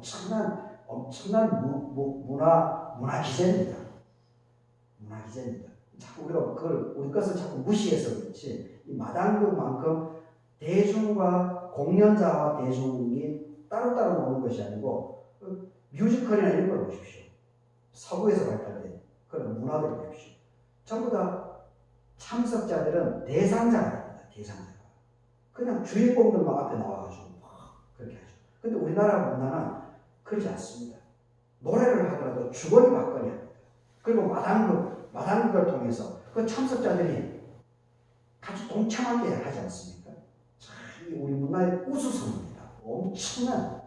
엄청난 엄청난 무, 무, 문화 문화 기재입니다. 문화 기재입니다. 자꾸 우리가 그걸 우리 것을 자꾸 무시해서 그렇지 이 마당극만큼 대중과 공연자와 대중이 따로따로 노는 것이 아니고 그 뮤지컬이나 이런 걸 보십시오. 서구에서 발달된 그런 문화들을 보십시오. 전부 다 참석자들은 대상자가 됩니다. 대상자가. 그냥 주인공들만 앞에 나와가지고 막 그렇게 하죠. 근데 우리나라 문화는 그러지 않습니다. 노래를 하더라도 주거리 받거리 합니다. 그리고 마당극, 마당극을 통해서 그 참석자들이 같이 동참하게 하지 않습니까? 참, 이 우리 문화의 우수성입니다. 엄청난.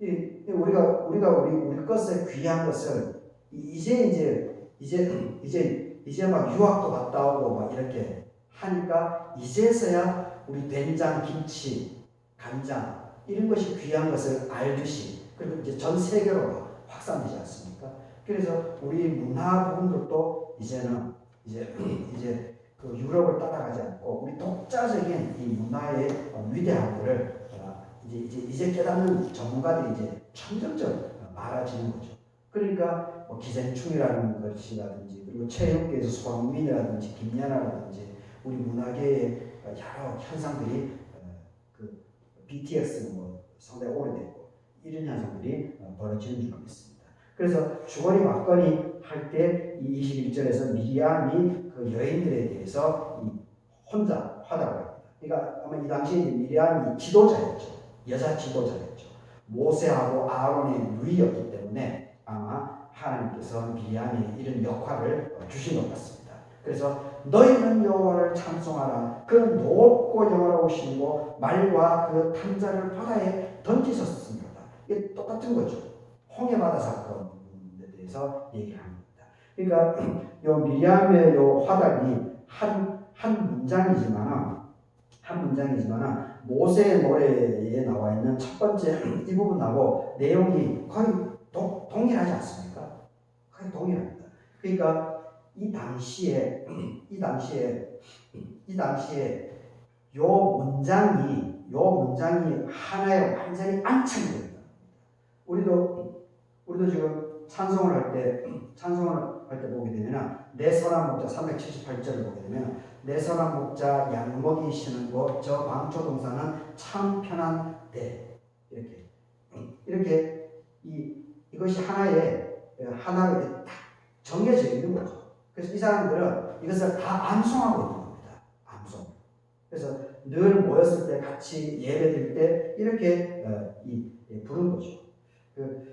우리가, 우리가 우리, 우리 것을 귀한 것을 이- 이제 이제, 이제, 이제, 이제 막 유학도 갔다 오고 막 이렇게 하니까 이제서야 우리 된장, 김치, 간장 이런 것이 귀한 것을 알듯이 그리고 이제 전 세계로 확산되지 않습니까? 그래서 우리 문화 부분들도 이제는 이제 이제 그 유럽을 따라가지 않고 우리 독자적인 이 문화의 어, 위대함들을 어, 이제 이제 이제 깨닫는 전문가들이 이제 점점점 많아지는 거죠. 그러니까 뭐 기생충이라는 것이라든지 그리고 체육계에서 수광민이라든지 김연아라든지 우리 문화계의 여러 현상들이 어, 그 BTS 뭐 상당히 오래됐고 벌어지는 줄 믿습니다. 그래서 주거리 막거리 할 때 이 21절에서 미리암이 그 여인들에 대해서 이 혼자 화답을 합니다. 그러니까 아마 이 당시에 미리암이 지도자였죠. 여자 지도자였죠. 모세하고 아론의 누이였기 때문에 아마 하나님께서 미리암에 이런 역할을 어, 주신 것 같습니다. 그래서 너희는 여호와를 찬송하라. 그 높고 영화로우시고 말과 그 탕자를 바다에 던지셨습니다. 이게 똑같은 거죠. 홍해 바다 사건에 대해서 얘기합니다. 그러니까 요 미리암의 요 화답이 한, 한 문장이지만 한 문장이지만 모세의 노래에 나와 있는 첫 번째 이 부분하고 내용이 거의 동, 동일하지 않습니까? 거의 동일합니다. 그러니까 이 당시에 이 당시에 이 당시에 요 문장이 요 문장이 하나에 완전히 안착이 됩니다. 우리도 우리도 지금 찬송을 할 때 찬송을 할 때 보게 되면 내 선한 목자 378절을 보게 되면 내 선한 목자 양 먹이시는 곳 저 방초 동산은 참 편한 데 이렇게 이렇게 이 이것이 하나의 하나로 딱 정해져 있는 거죠. 그래서 이 사람들은 이것을 다 암송하고 있는 겁니다. 암송. 그래서 늘 모였을 때 같이 예배 드릴 때 이렇게 어, 이, 이 부른 거죠. 그, 그,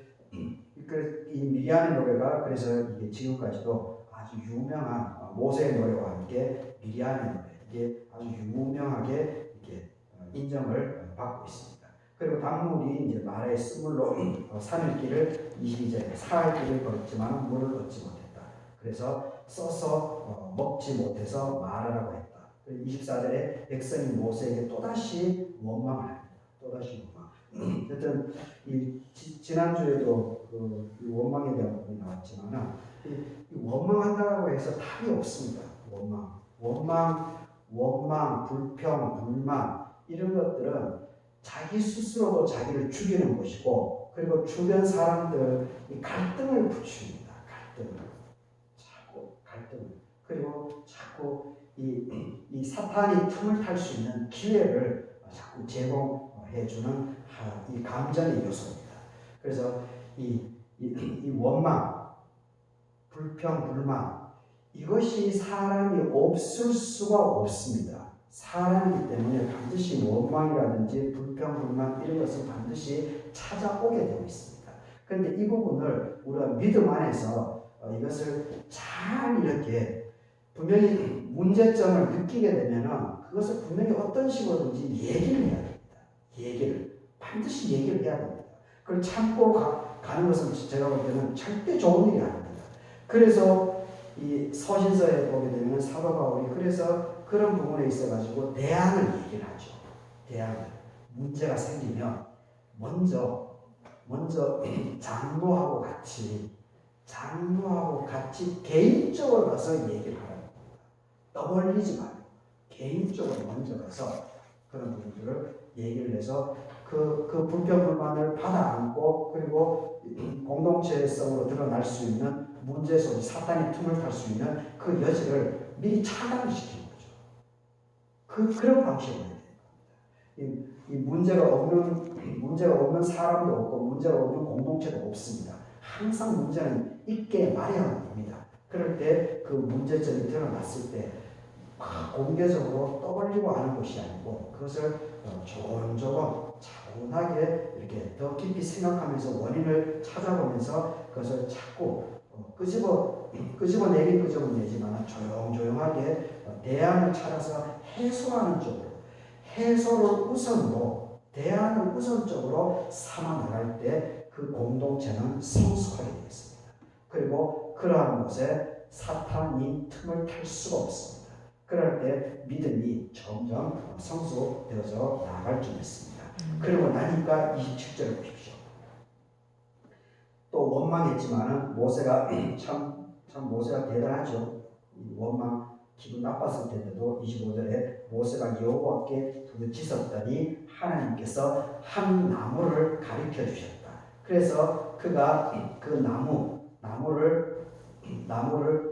이 미리암의 노래가 그래서 이게 지금까지도 아주 유명한 어, 모세의 노래와 함께 미리암의 노래 이게 아주 유명하게 이렇게 어, 인정을 받고 있습니다. 그리고 당물이 이제 말의 쓴물로 어, 산을 길을 22절에 사할 길을 걸었지만 물을 얻지 못했다. 그래서 써서 어, 먹지 못해서 말하라고 했다. 24절에 백성이 모세에게 또다시 원망을. 또다시 원망. 어쨌든 이 지, 지난주에도 그 원망에 대한 부분이 나왔지만 이, 이 원망한다고 해서 답이 없습니다. 원망, 원망, 원망, 불평, 불만 이런 것들은 자기 스스로도 자기를 죽이는 것이고 그리고 주변 사람들 이 갈등을 붙입니다. 갈등을 자꾸 갈등을 그리고 자꾸 이, 이 사탄이 틈을 탈 수 있는 기회를 자꾸 제공 해주는 이 감정의 요소입니다. 그래서 이, 이, 이 원망, 불평, 불만 이것이 사람이 없을 수가 없습니다. 사람이기 때문에 반드시 원망이라든지 불평, 불만 이런 것은 반드시 찾아오게 되어 있습니다. 그런데 이 부분을 우리가 믿음 안에서 어, 이것을 잘 이렇게 분명히 문제점을 느끼게 되면은 그것을 분명히 어떤 식으로든지 얘기를 해야 됩니다. 얘기를 반드시 얘기를 해야 됩니다. 그걸 참고 가, 가는 것은 제가 볼 때는 절대 좋은 일이 아닙니다. 그래서 이 서신서에 보게 되면 사도 바울이 그래서 그런 부분에 있어 가지고 대안을 얘기를 하죠. 대안을 문제가 생기면 먼저 먼저 장로하고 같이 장로하고 같이 개인적으로 가서 얘기를 하라는 겁니다. 떠벌리지 말고 개인적으로 먼저 가서 그런 부분들을 얘기를 해서 그, 그 불평불만을 받아 안고 그리고 공동체성으로 드러날 수 있는 문제 속에 사탄이 틈을 탈 수 있는 그 여지를 미리 차단을 시키는 거죠. 그, 그런 방식으로 해야 됩니다. 이, 이 문제가 없는, 문제가 없는 사람도 없고 문제가 없는 공동체도 없습니다. 항상 문제는 있게 마련입니다. 그럴 때 그 문제점이 드러났을 때 공개적으로 떠벌리고 하는 것이 아니고 그것을 어, 조곤조곤 차분하게 이렇게 더 깊이 생각하면서 원인을 찾아보면서 그것을 자꾸 어, 끄집어 끄집어내긴 끄집어내지만 조용조용하게 어, 대안을 찾아서 해소하는 쪽으로 해소를 우선으로 대안을 우선적으로 삼아 나갈 때 그 공동체는 성숙하게 되겠습니다. 그리고 그러한 곳에 사탄이 틈을 탈 수가 없습니다. 그럴 때 믿음이 점점 성숙되어져 나갈 줄 믿습니다. 그리고 나니까 27절을 보십시오. 또 원망했지만은 모세가 참, 참 모세가 대단하죠. 원망, 기분 나빴을 텐데도 25절에 모세가 여호와께 부르짖었더니 하나님께서 한 나무를 가리켜 주셨다. 그래서 그가 그 나무, 나무를, 나무를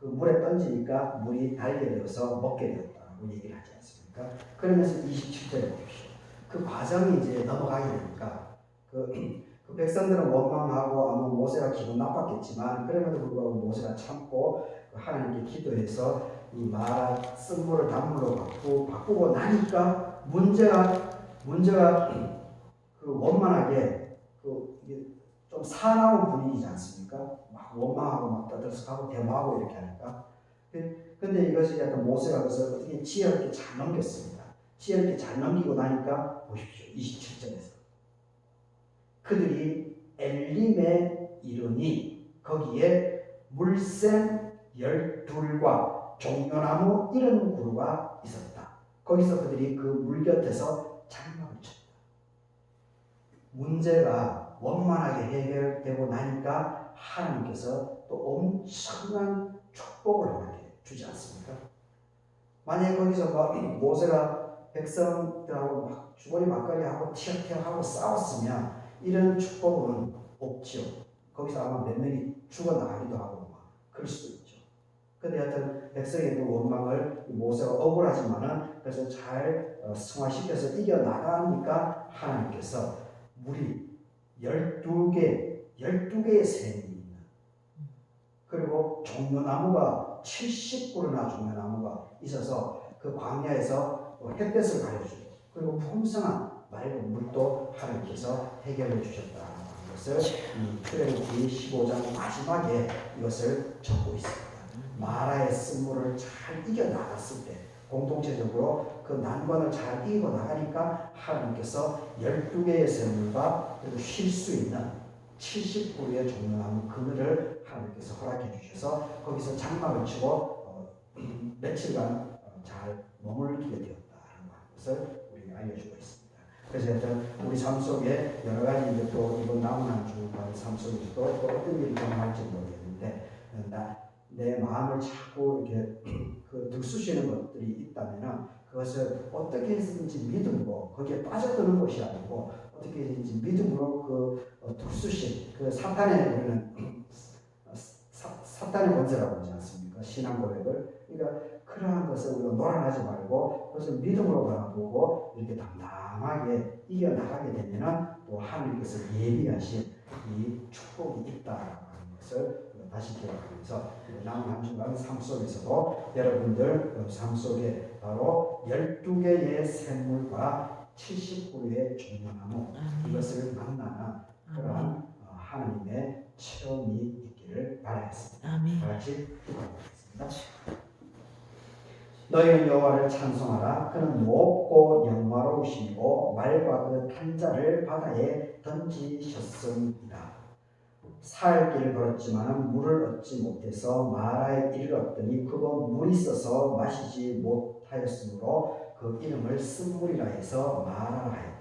그 물에 던지니까 물이 되어서 먹게 되었다고 얘기를 하지 않습니까? 그러면서 27절에 보십시오. 그 과정이 이제 넘어가게 되니까 그, 그 백성들은 원망하고 아마 모세가 기분 나빴겠지만 그럼에도 불구하고 모세가 참고 그 하나님께 기도해서 이 마라 쓴물을 단물로 바꾸, 바꾸고 나니까 문제가 문제가 그 원만하게 그 좀 사나운 분위기지 않습니까? 막 원망하고 막 떠들썩하고 대모하고 이렇게 하니까 근데 이것이 약간 모세가 그래서 어떻게 지혜롭게 잘 넘겼습니다. 지혜롭게 잘 넘기고 나니까 보십시오. 27절에서 그들이 엘림에 이르니 거기에 물샘 열둘과 종려나무 이런 그루가 있었다. 거기서 그들이 그 물 곁에서 장막을 쳤다. 문제가 원만하게 해결되고 나니까 하나님께서 또 엄청난 축복을 우리에게 주지 않습니까? 만약에 거기서 막 모세가 백성들하고 막 주거리 막거리 하고 티격태격하고 싸웠으면 이런 축복은 없지요. 거기서 아마 몇 명이 죽어나가기도 하고 막 그럴 수도 있죠. 근데 하여튼 백성의 그 원망을 모세가 억울하지만은 그래서 잘 어, 승화시켜서 이겨나가니까 하나님께서 물이 12개, 12개의 샘이 있는 그리고 종려나무가 70그루나 종려나무가 있어서 그 광야에서 햇볕을 가려주고 그리고 풍성한 맑은 물도 하나님께서 해결해 주셨다는 것을 이 출애굽기 15장 마지막에 이것을 적고 있습니다. 마라의 쓴물을 잘 이겨 나갔을 때 공동체적으로 그 난관을 잘 이기고 나가니까 하나님께서 12개의 샘물과 그리고 쉴 수 있는 70그루의 종려나무 그늘을 하나님께서 허락해 주셔서 거기서 장막을 치고 어, 며칠간 어, 잘 머물게 되었다는 것을 우리에게 알려주고 있습니다. 그래서 일단 우리 삶 속에 여러 가지 이제 또 이번 남은 한주삶 속에서도 또 어떤 일이 일어날지 모르겠는데 나, 내 마음을 자꾸 이렇게 그 들쑤시는 것들이 있다면은 그것을 어떻게 해서든지 믿음으로 거기에 빠져드는 것이 아니고 어떻게 해서든지 믿음으로 그 어, 들쑤신 그 사탄의 우리는 사, 사탄의 권세라고 하지 않습니까? 신앙 고백을 그러니까 그러한 것을 우리가 놀아나지 말고 그것을 믿음으로 바라보고 이렇게 당당하게 이겨나가게 되면은 또 하나님께서 예비하신 이 축복이 있다라고 하는 것을 다시 기억하면서 남은 한 주간 삶 속에서도 여러분들 삶 속에 바로 12개의 샘물과 70그루의 종려나무 이것을 만나는 그러한 어, 하나님의 체험이 있기를 바라겠습니다. 아멘. 다 같이 기도하겠습니다. 너희는 여호와를 찬송하라. 그는 높고 영화로우시고 말과 그 탄자를 바다에 던지셨습니다. 살 길을 걸었지만 물을 얻지 못해서 마라에 이르렀더니 그곳 물이 있어서 마시지 못하였으므로 그 이름을 쓴물이라 해서 마라라 하였다.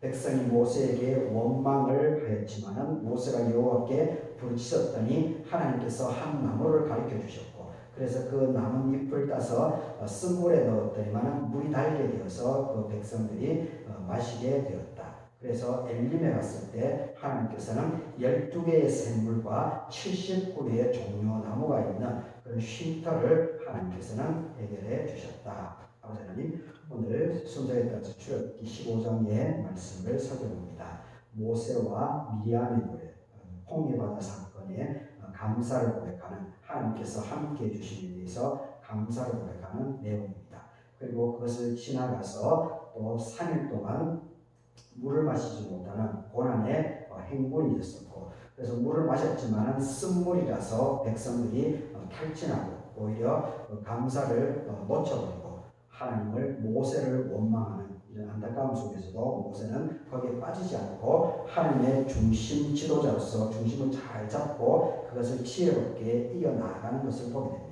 백성이 모세에게 원망을 하였지만 모세가 여호와께 부르짖었더니 하나님께서 한 나무를 가르쳐 주셨고 그래서 그 나무 잎을 따서 어, 쓴물에 넣었더니만 물이 달게 되어서 그 백성들이 어, 마시게 되었다. 그래서 엘림에 갔을 때 하나님께서는 12개의 샘물과 70그루의 종려나무가 있는 그런 쉼터를 하나님께서는 해결해 주셨다. 아버지 하나님 오늘 순서에 따라서 출애굽기 15장의 말씀을 살펴봅니다. 모세와 미리암의 노래, 홍해바다 사건에 감사를 고백하는 하나님께서 함께 해주신 일에 대해서 감사를 고백하는 내용입니다. 그리고 그것을 지나가서 또 3일 동안 물을 마시지 못하는 고난의 어, 행군이 있었고 그래서 물을 마셨지만 쓴물이라서 백성들이 어, 탈진하고 오히려 어, 감사를 어, 놓쳐버리고 하나님을 모세를 원망하는 이런 안타까움 속에서도 모세는 거기에 빠지지 않고 하나님의 중심 지도자로서 중심을 잘 잡고 그것을 지혜롭게 이어나가는 것을 보게 됩니다.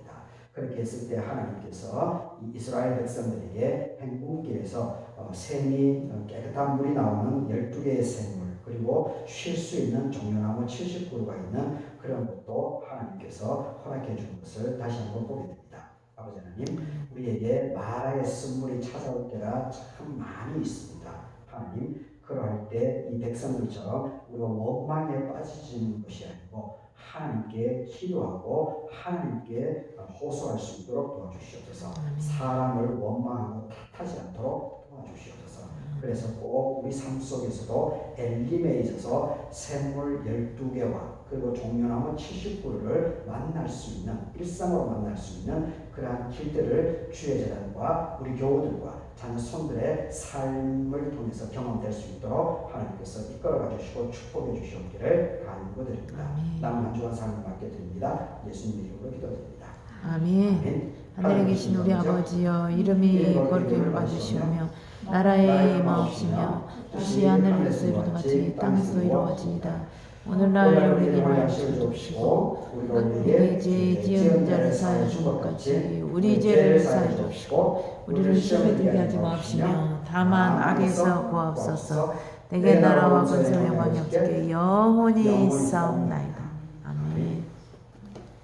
그렇게 했을 때 하나님께서 이 이스라엘 백성들에게 행군길에서 어, 샘이 어, 깨끗한 물이 나오는 12개의 샘물 그리고 쉴 수 있는 종려나무 70그루가 있는 그런 것도 하나님께서 허락해 준 것을 다시 한번 보게 됩니다. 아버지 하나님 우리에게 마라의 쓴물이 찾아올 때가 참 많이 있습니다. 하나님 그러할 때 이 백성들처럼 우리가 원망에 빠지는 것이 아니고 하나님께 기도하고 하나님께 호소할 수 있도록 도와주시옵소서. 사람을 원망하고 탓하지 않도록 도와주시옵소서. 그래서 꼭 우리 삶 속에서도 엘림에 있어서 샘물 12개와 그리고 종려나무 70그루를 만날 수 일상으로 만날 수 있는 그러한 길들을 주의 재단과 우리 교우들과 자녀 손들의 삶을 통해서 경험될 수 있도록 하나님께서 이끌어가 주시고 축복해 주시옵기를 간구드립니다. 남은 한 주간 삶을 맡겨드립니다. 예수님 이름으로 기도드립니다. 아멘. 아멘. 하늘에 계신 우리 아버지여 이름이 거룩히 받으시오며 나라의 마옵시며 뜻이 하늘에서 이루어같이 땅에서 이루어지이다. 오늘날 우리에게 말씀 주옵시고 우리에게 죄 지은 자를 사하여 준것 같이 우리 죄를 사하여 주옵시고 우리를 시험에 들게 하지 마옵시며 다만 악에서 구하옵소서 내게 나라와 권세와 영광이 없게 영원히 싸움나이다. 아멘.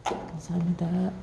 감사합니다.